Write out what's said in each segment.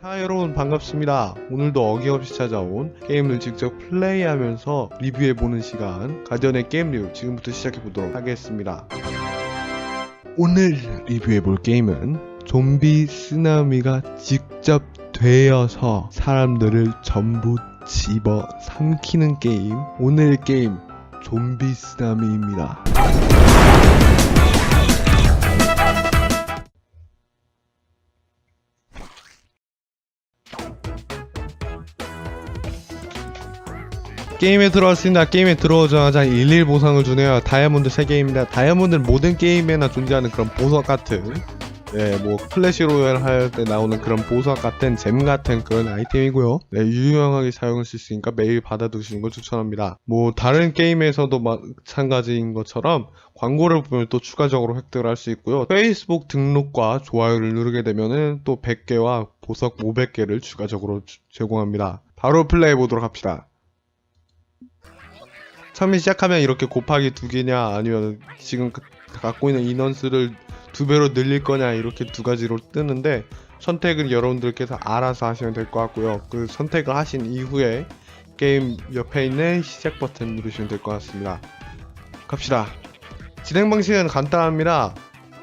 자 여러분 반갑습니다. 오늘도 어김없이 찾아온 게임을 직접 플레이하면서 리뷰해보는 시간 가디언의 게임 리뷰 지금부터 시작해보도록 하겠습니다. 오늘 리뷰해볼 게임은 좀비 쓰나미가 직접 되어서 사람들을 전부 집어 삼키는 게임. 오늘 게임 좀비 쓰나미입니다 게임에 들어왔습니다. 게임에 들어오자마자 11 보상을 주네요. 다이아몬드 3개입니다. 다이아몬드는 모든 게임에나 존재하는 그런 보석 같은 네, 뭐 클래시 로얄 할 때 나오는 그런 보석 같은 잼 같은 그런 아이템이고요. 네, 유용하게 사용할 수 있으니까 매일 받아두시는 걸 추천합니다. 뭐 다른 게임에서도 마찬가지인 것처럼 광고를 보면 또 추가적으로 획득을 할 수 있고요. 페이스북 등록과 좋아요를 누르게 되면은 또 100개와 보석 500개를 추가적으로 주- 제공합니다. 바로 플레이해 보도록 합시다. 처음에 시작하면 이렇게 곱하기 두 개냐 아니면 지금 그- 갖고 있는 인원수를 두 배로 늘릴 거냐 이렇게 두 가지로 뜨는데 선택은 여러분들께서 알아서 하시면 될 것 같고요. 그 선택을 하신 이후에 게임 옆에 있는 시작 버튼 누르시면 될 것 같습니다. 갑시다. 진행 방식은 간단합니다.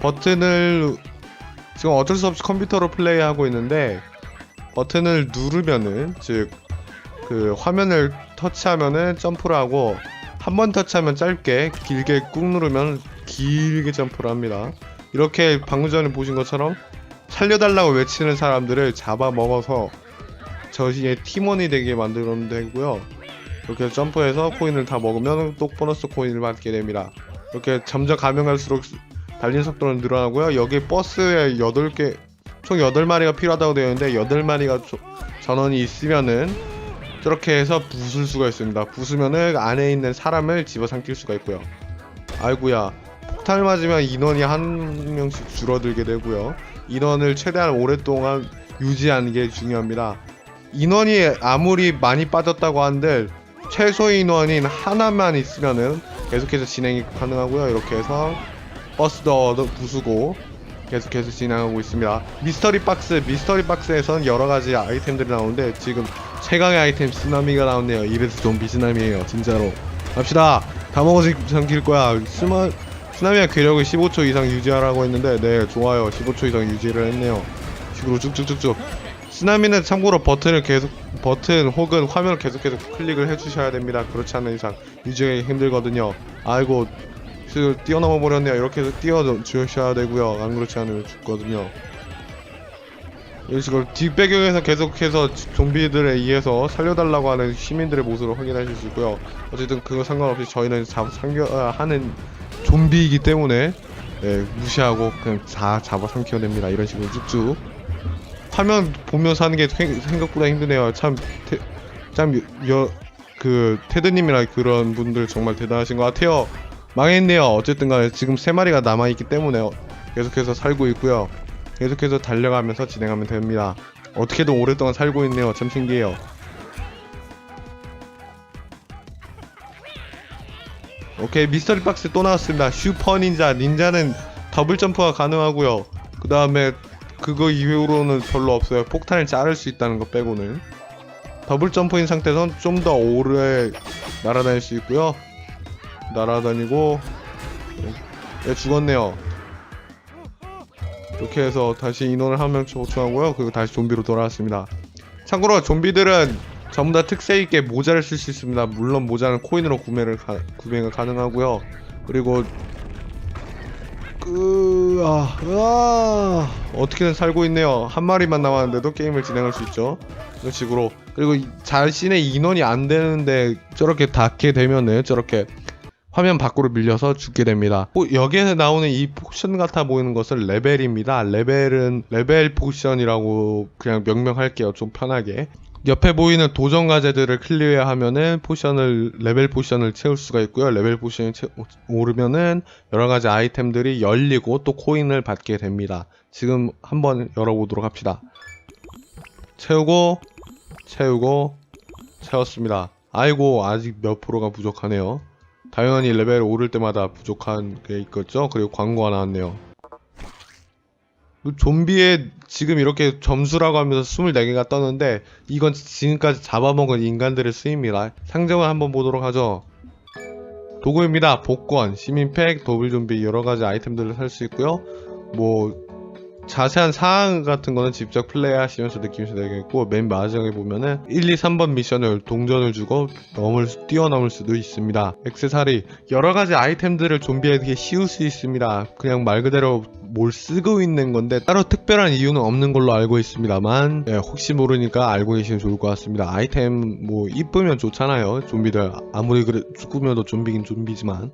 버튼을 지금 어쩔 수 없이 컴퓨터로 플레이하고 있는데 버튼을 누르면은 즉 그 화면을 터치하면은 점프를 하고 한 번 터치하면 짧게 길게 꾹 누르면 길게 점프를 합니다. 이렇게 방금 전에 보신 것처럼 살려달라고 외치는 사람들을 잡아먹어서 저희의 팀원이 되게 만들면 되고요. 이렇게 점프해서 코인을 다 먹으면 또 보너스 코인을 받게 됩니다. 이렇게 점점 가면 갈수록 달리는 속도는 늘어나고요. 여기 버스에 8개 총 8마리가 필요하다고 되어 있는데 8마리가 전원이 있으면은 저렇게 해서 부술 수가 있습니다. 부수면은 안에 있는 사람을 집어삼킬 수가 있고요. 아이구야. 폭탄을 맞으면 인원이 한 명씩 줄어들게 되고요. 인원을 최대한 오랫동안 유지하는 게 중요합니다. 인원이 아무리 많이 빠졌다고 한들 최소 인원인 하나만 있으면은 계속해서 진행이 가능하고요. 이렇게 해서 버스도 부수고 계속해서 진행하고 있습니다. 미스터리 박스, 미스터리 박스에선 여러 가지 아이템들이 나오는데 지금 최강의 아이템 쓰나미가 나왔네요. 이래서 좀비 쓰나미예요. 진짜로. 갑시다. 다 먹어서 삼킬 거야. 스마, 쓰나미의 괴력을 15초 이상 유지하라고 했는데 네 좋아요. 15초 이상 유지를 했네요. 식으로 쭉쭉쭉쭉. 쓰나미는 참고로 버튼을 계속 버튼 혹은 화면을 계속해서 클릭을 해주셔야 됩니다. 그렇지 않은 이상 유지하기 힘들거든요. 아이고 그 뛰어넘어 버렸네요. 이렇게 해서 뛰어 주셔야 되고요. 안 그렇지 않으면 죽거든요. 이런 식으로 뒷배경에서 계속해서 좀비들에 의해서 살려달라고 하는 시민들의 모습을 확인하실 수 있고요. 어쨌든 그거 상관없이 저희는 잡, 상겨, 하는 좀비이기 때문에 네, 무시하고 그냥 다 잡아 삼켜냅니다. 이런 식으로 쭉쭉. 화면 보면서 하는 게 생- 생각보다 힘드네요. 참, 테, 참, 여, 그, 테드님이나 그런 분들 정말 대단하신 것 같아요. 망했네요. 어쨌든 간에 지금 세 마리가 남아있기 때문에 계속해서 살고 있고요. 계속해서 달려가면서 진행하면 됩니다. 어떻게든 오랫동안 살고 있네요. 참 신기해요. 오케이 미스터리 박스 또 나왔습니다. 슈퍼 닌자 닌자는 더블 점프가 가능하고요. 그 다음에 그거 이후로는 별로 없어요. 폭탄을 자를 수 있다는 거 빼고는 더블 점프인 상태에선 좀 더 오래 날아다닐 수 있고요. 날아다니고 네, 죽었네요. 이렇게 해서 다시 인원을 한 명씩 호출하고요. 그리고 다시 좀비로 돌아왔습니다. 참고로 좀비들은 전부 다 특색 있게 모자를 쓸 수 있습니다. 물론 모자는 코인으로 구매를 가, 구매가 가능하고요. 그리고 그... 아... 아... 어떻게든 살고 있네요. 한 마리만 남았는데도 게임을 진행할 수 있죠. 이런 식으로 그리고 이- 자신의 인원이 안 되는데 저렇게 닿게 되면은 저렇게 화면 밖으로 밀려서 죽게 됩니다. 어, 여기에서 나오는 이 포션 같아 보이는 것은 레벨입니다. 레벨은 레벨 포션이라고 그냥 명명할게요. 좀 편하게. 옆에 보이는 도전 과제들을 클리어하면은 포션을 레벨 포션을 채울 수가 있고요. 레벨 포션이 채, 오르면은 여러 가지 아이템들이 열리고 또 코인을 받게 됩니다. 지금 한번 열어보도록 합시다. 채우고 채우고 채웠습니다. 아이고 아직 몇 프로가 부족하네요. 당연히 레벨 오를 때마다 부족한 게 있겠죠? 그리고 광고가 나왔네요. 좀비의 지금 이렇게 점수라고 하면서 24개가 떴는데 이건 지금까지 잡아먹은 인간들의 수입니다. 상점을 한번 보도록 하죠. 도구입니다. 복권, 시민팩, 도ብል 좀비 여러 가지 아이템들을 살 수 있고요. 뭐 자세한 사항 같은 거는 직접 플레이하시면서 느끼셔야 되겠고 맨 마지막에 보면은 1, 2, 3번 미션을 동전을 주고 넘을 수- 뛰어넘을 수도 있습니다. 액세서리 여러 가지 아이템들을 좀비에게 씌울 수 있습니다. 그냥 말 그대로 뭘 쓰고 있는 건데 따로 특별한 이유는 없는 걸로 알고 있습니다만 예, 혹시 모르니까 알고 계시면 좋을 것 같습니다. 아이템 뭐 이쁘면 좋잖아요. 좀비들 아무리 그래 꾸며도 좀비긴 좀비지만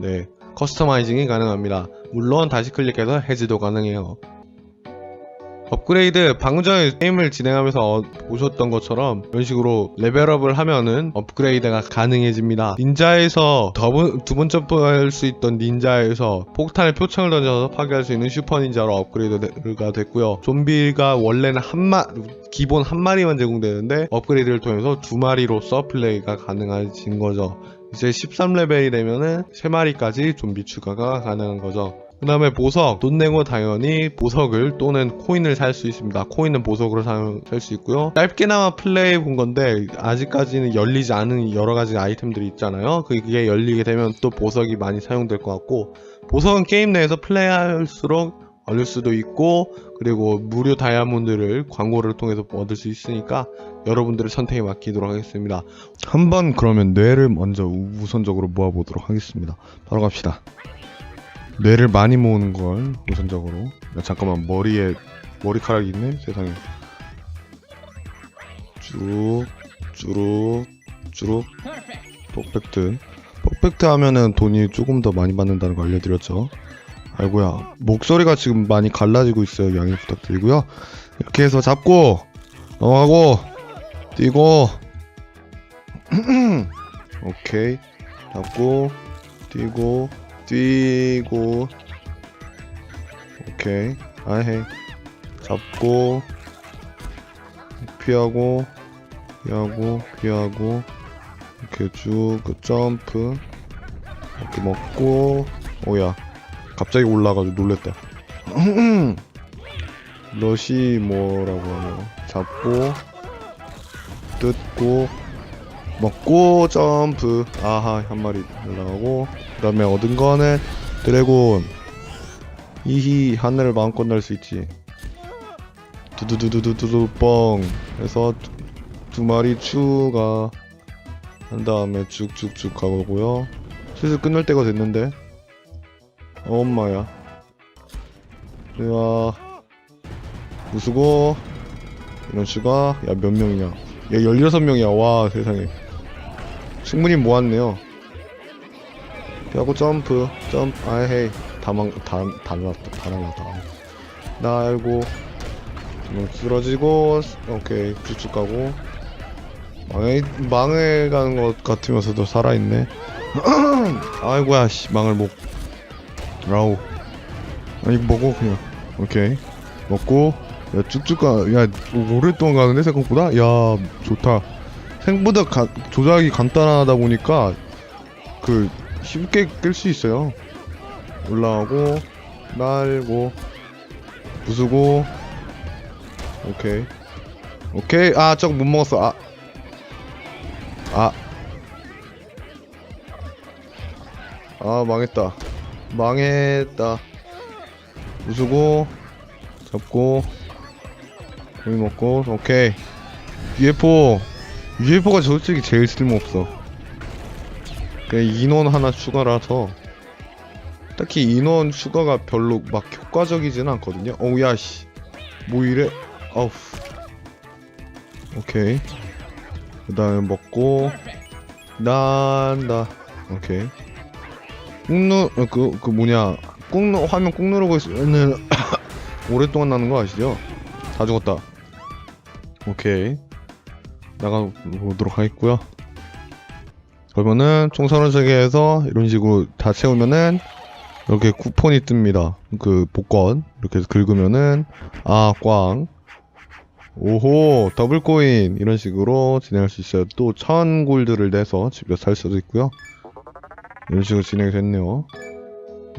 네 커스터마이징이 가능합니다. 물론 다시 클릭해서 해지도 가능해요. 업그레이드 방금 전에 게임을 진행하면서 어- 보셨던 것처럼 이런 식으로 레벨업을 하면은 업그레이드가 가능해집니다. 닌자에서 두번 점프할 수 있던 닌자에서 폭탄에 표창을 던져서 파괴할 수 있는 슈퍼 닌자로 업그레이드가 됐고요. 좀비가 원래는 한 마, 기본 한 마리만 제공되는데 업그레이드를 통해서 두 마리로서 플레이가 가능해진 거죠. 이제 13레벨이 되면은 3마리까지 좀비 추가가 가능한 거죠. 그 다음에 보석. 돈 내고 당연히 보석을 또는 코인을 살 수 있습니다. 코인은 보석으로 살 수 있고요. 짧게나마 플레이 본 건데 아직까지는 열리지 않은 여러 가지 아이템들이 있잖아요. 그게 열리게 되면 또 보석이 많이 사용될 것 같고 보석은 게임 내에서 플레이할수록 얻을 수도 있고 그리고 무료 다이아몬드를 광고를 통해서 얻을 수 있으니까 여러분들의 선택에 맡기도록 하겠습니다. 한번 그러면 뇌를 먼저 우선적으로 모아보도록 하겠습니다. 바로 갑시다 뇌를 많이 모으는 걸 우선적으로. 야, 잠깐만 머리에 머리카락이 있네? 세상에. 쭉 쭈룩 쭈룩. 퍼펙트. 퍼펙트 하면은 돈이 조금 더 많이 받는다는 거 알려드렸죠. 아이고야 목소리가 지금 많이 갈라지고 있어요. 양해 부탁드리고요. 이렇게 해서 잡고 넘어가고 뛰고. 오케이. 잡고 뛰고 뛰고 오케이. 아해 잡고 피하고 피하고 피하고. 이렇게 쭉그 점프. 이렇게 먹고 오야. 갑자기 올라가지고 놀랬다. 럿이 뭐라고 하냐. 잡고 뜯고 먹고 점프. 아하 한 마리 올라가고. 그 다음에 얻은 거는 드래곤. 이히 하늘을 마음껏 날 수 있지. 두두두두두두 뻥 해서 두, 두 마리 추가. 한 다음에 쭉쭉쭉 가보고요. 슬슬 끝날 때가 됐는데. 어, 엄마야. 야 무수고. 이런 추가. 야 몇 명이냐? 야 16명이야. 와 세상에 충분히 모았네요. 피하고 점프 점프. 아헤이. 다망다 달랐다 다 날랐다. 날고 뭐 쓰러지고 오케이. 쭉쭉 가고. 망해 망해 가는 것 같으면서도 살아있네. 아이고야 씨. 망을 목 아우. 아니 먹어 그냥. 오케이. 먹고. 야 쭉쭉 가야 오랫동안 가는데 생각보다? 야 좋다 생보다 가, 조작이 간단하다 보니까 그 쉽게 끌수 있어요. 올라가고 날고 부수고 오케이. 오케이. 아 저거 못 먹었어. 아. 아. 아 망했다. 망했다. 부수고 잡고 고기 먹고 오케이. UFO UFO가 솔직히 제일 쓸모없어. 그냥 인원 하나 추가라서. 딱히 인원 추가가 별로 막 효과적이진 않거든요. 어우 야씨. 뭐 이래? 어우. 오케이. 그 다음에 먹고. 난다 오케이. 꾹누 그, 그 뭐냐. 꾹누 화면 꾹 누르고 있으면은 오랫동안 나는 거 아시죠? 다 죽었다. 오케이 나가보도록 하겠고요. 그러면은 총 33개에서 이런 식으로 다 채우면은 이렇게 쿠폰이 뜹니다. 그 복권. 이렇게 해서 긁으면은 아 꽝. 오호 더블 코인. 이런 식으로 진행할 수 있어요. 또 1000골드를 내서 집에 살 수도 있고요. 이런 식으로 진행이 됐네요. 뭐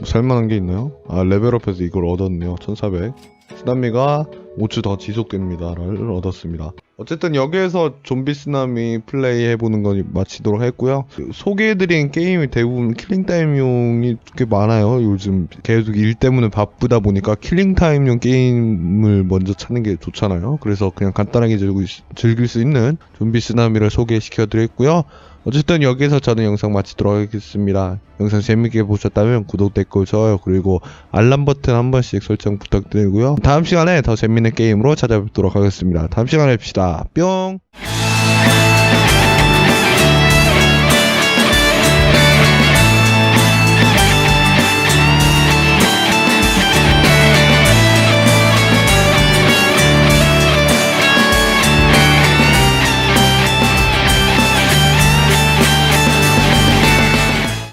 살만한 게 있나요? 아 레벨업해서 이걸 얻었네요. 1400 쓰나미가 5주 더 지속됩니다를 얻었습니다. 어쨌든 여기에서 좀비 쓰나미 플레이 해보는 건 마치도록 했고요. 그 소개해드린 게임이 대부분 킬링타임용이 꽤 많아요. 요즘 계속 일 때문에 바쁘다 보니까 킬링타임용 게임을 먼저 찾는 게 좋잖아요. 그래서 그냥 간단하게 즐길 수- 있는 좀비 쓰나미를 소개시켜드렸고요. 어쨌든 여기서 저는 영상 마치도록 하겠습니다. 영상 재밌게 보셨다면 구독, 댓글, 좋아요, 그리고 알람 버튼 한 번씩 설정 부탁드리고요. 다음 시간에 더 재밌 는 게임으로 찾아뵙도록 하겠습니다. 다음 시간에 뵙시다. 뿅!